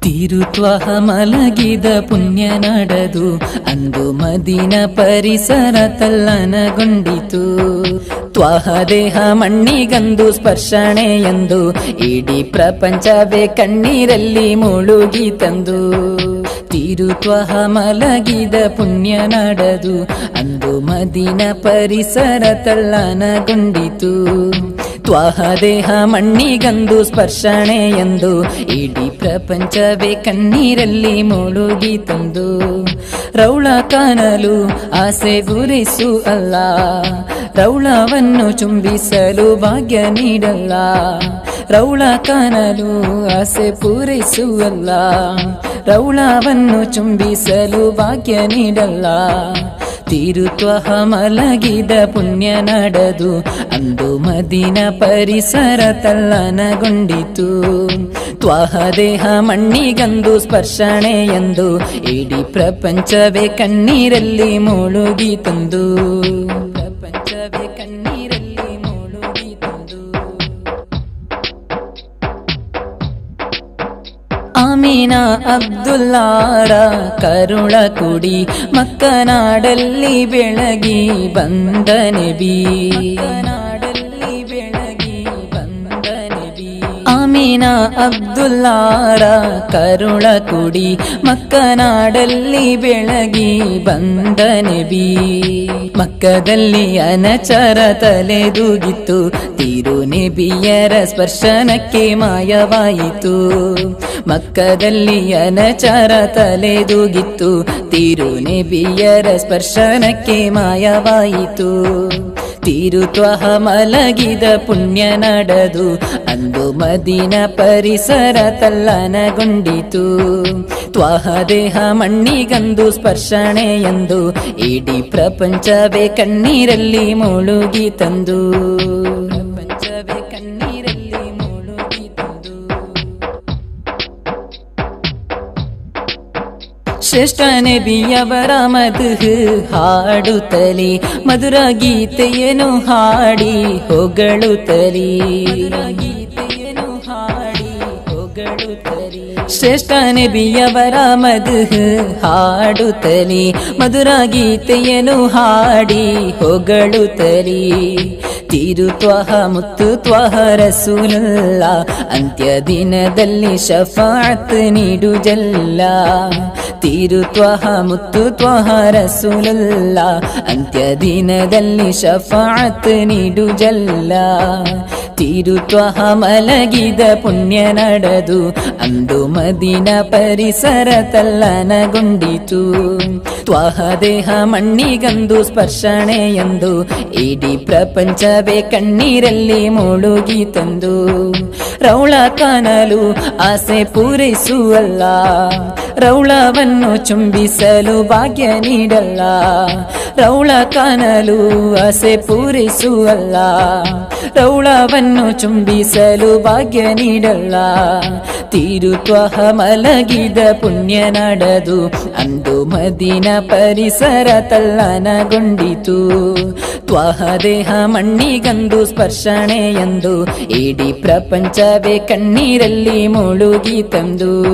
ತಿರುತ್ವಹ ಮಲಗಿದ ಪುಣ್ಯ ನಡೆದು, ಅಂದು ಮದಿನ ಪರಿಸರ ತಲ್ಲನಗೊಂಡಿತು. ತ್ವಹ ದೇಹ ಮಣ್ಣಿಗಂದು ಸ್ಪರ್ಶಣೆ ಎಂದು, ಇಡೀ ಪ್ರಪಂಚವೇ ಕಣ್ಣೀರಲ್ಲಿ ಮುಳುಗಿ ತಂದು. ತಿರುತ್ವಹ ಮಲಗಿದ ಪುಣ್ಯ ನಡೆದು, ಅಂದು ಮದಿನ ಪರಿಸರ ತಲ್ಲನಗೊಂಡಿತು. ತ್ವಹ ದೇಹ ಮಣ್ಣಿಗಂದು ಸ್ಪರ್ಶಣೆ ಎಂದು. ಇಡೀ ಪ್ರಪಂಚವೇ ಕಣ್ಣೀರಲ್ಲಿ ಮುಳುಗಿ ತಂದು. ರೌಳ ಕಾಣಲು ಆಸೆ ಗುರಿಸು ಅಲ್ಲ. ರೌಳವನ್ನು ಚುಂಬಿಸಲು ಭಾಗ್ಯ ನೀಡಲ್ಲ. ರೌಳ ಕಾಣಲು ಆಸೆ ಪೂರೈಸುವಲ್ಲ ರೌಳವನ್ನು ಚುಂಬಿಸಲು ಭಾಗ್ಯ ನೀಡಲ್ಲ. ತಿರುತ್ವಹ ಮಲಗಿದ ಪುಣ್ಯ ನಡೆದು ಅಂದು ಮದಿನ ಪರಿಸರ ತಲ್ಲನಗೊಂಡಿತು. ತ್ವಹ ದೇಹ ಮಣ್ಣಿಗಂದು ಸ್ಪರ್ಶಣೆ ಎಂದು ಇಡೀ ಪ್ರಪಂಚವೇ ಕಣ್ಣೀರಲ್ಲಿ ಮುಳುಗಿ ತಂದು. ಆಮೀನಾ ಅಬ್ದುಲ್ಲಾರ ಕರುಳ ಕುಡಿ ಮಕ್ಕನಾಡಲ್ಲಿ ಬೆಳಗಿ ಬಂದನೆ ಬಿ ನಾಡಲ್ಲಿ ಬೆಳಗಿ ಬಂದನೆ ಬಿ ಆಮೀನಾ ಅಬ್ದುಲ್ಲಾರ ಕರುಳ ಕುಡಿ ಮಕ್ಕನಾಡಲ್ಲಿ ಬೆಳಗಿ ಬಂದನೆ ಬಿ ಮಕ್ಕದಲ್ಲಿ ಅನಚರ ತಲೆದೂಗಿತ್ತು, ತಿರುನೆಬಿಯರ ಸ್ಪರ್ಶನಕ್ಕೆ ಮಾಯವಾಯಿತು. ಮಕ್ಕದಲ್ಲಿ ಅನಚಾರ ತಲೆದೂಗಿತ್ತು. ತಿರುನೆಬಿಯರ ಸ್ಪರ್ಶನಕ್ಕೆ ಮಾಯವಾಯಿತು. ತಿರುತ್ವಹ ಮಲಗಿದ ಪುಣ್ಯ ನಡೆದು, ಅಂದು ಮದಿನ ಪರಿಸರ ತಲ್ಲನಗೊಂಡಿತು. ತ್ವಹ ದೇಹ ಮಣ್ಣಿಗಂದು ಸ್ಪರ್ಶಣೆ ಎಂದು, ಇಡೀ ಪ್ರಪಂಚವೇ ಕಣ್ಣೀರಲ್ಲಿ ಮುಳುಗಿ ತಂದು. ಶ್ರೇಷ್ಠ ನೆಬಿಯವರ ಮಧು ಹಾಡುತ್ತಲಿ ಮಧುರ ಗೀತೆಯನ್ನು ಹಾಡಿ ಹೊಗಳುತ್ತಲಿ ಗೀತೆಯನ್ನು ಹಾಡಿ ಹೊಗಳುತ್ತಲಿ ಶ್ರೇಷ್ಠ ನೆಬಿಯವರ ಮಧು ಹಾಡುತ್ತಲಿ ಮಧುರ ಗೀತೆಯನ್ನು ಹಾಡಿ ಹೊಗಳುತ್ತಲಿ ತಿರುತ್ವಹ ಮುತ್ತು ತ್ವಹ ರಸೂಲಲ್ಲ. ಅಂತ್ಯ ದಿನದಲ್ಲಿ ಶಫಾತ್ ನೀಡು ಜಲ್ಲ ತಿರುತ್ವಹ ಮುತ್ತು ತ್ವಹ, ರಸೂಲಲ್ಲ. ಅಂತ್ಯ ದಿನದಲ್ಲಿ ಶಫಾತ್ ನೀಡು ಜಲ್ಲ. ತಿರುತ್ವಹ ಮಲಗಿದ ಪುಣ್ಯ ನಡೆದು, ಅಂದು ಮದಿನ ಪರಿಸರ ತಲ್ಲನಗೊಂಡಿತು. ತ್ವಹ ದೇಹ ಮಣ್ಣಿಗಂದು ಸ್ಪರ್ಶಣೆ ಎಂದು, ಇಡೀ ಪ್ರಪಂಚವೇ ಕಣ್ಣೀರಲ್ಲಿ ಮುಳುಗಿ ತಂದು. ರೌಳ ಕಾಣಲು ಆಸೆ ಪೂರೈಸುವಲ್ಲ. ರೌಳವನ್ನು ಚುಂಬಿಸಲು ಭಾಗ್ಯ ನೀಡಲ್ಲ. ರೌಳ ಕಾಣಲು ಆಸೆ ಪೂರಿಸುವಲ್ಲ. ರೌಳವನ್ನು ಚುಂಬಿಸಲು ಭಾಗ್ಯ ನೀಡಲ್ಲ. ತಿರುತ್ವಹ ಮಲಗಿದ ಪುಣ್ಯ ನಡೆದು ಅಂದು ಮದಿನ ಪರಿಸರ ತಲ್ಲನಗೊಂಡಿತು. ತ್ವಹ ದೇಹ ಮಣ್ಣಿಗಂದು ಸ್ಪರ್ಶಣೆ ಎಂದು ಇಡೀ ಪ್ರಪಂಚವೇ ಕಣ್ಣೀರಲ್ಲಿ ಮುಳುಗಿ ತಂದು.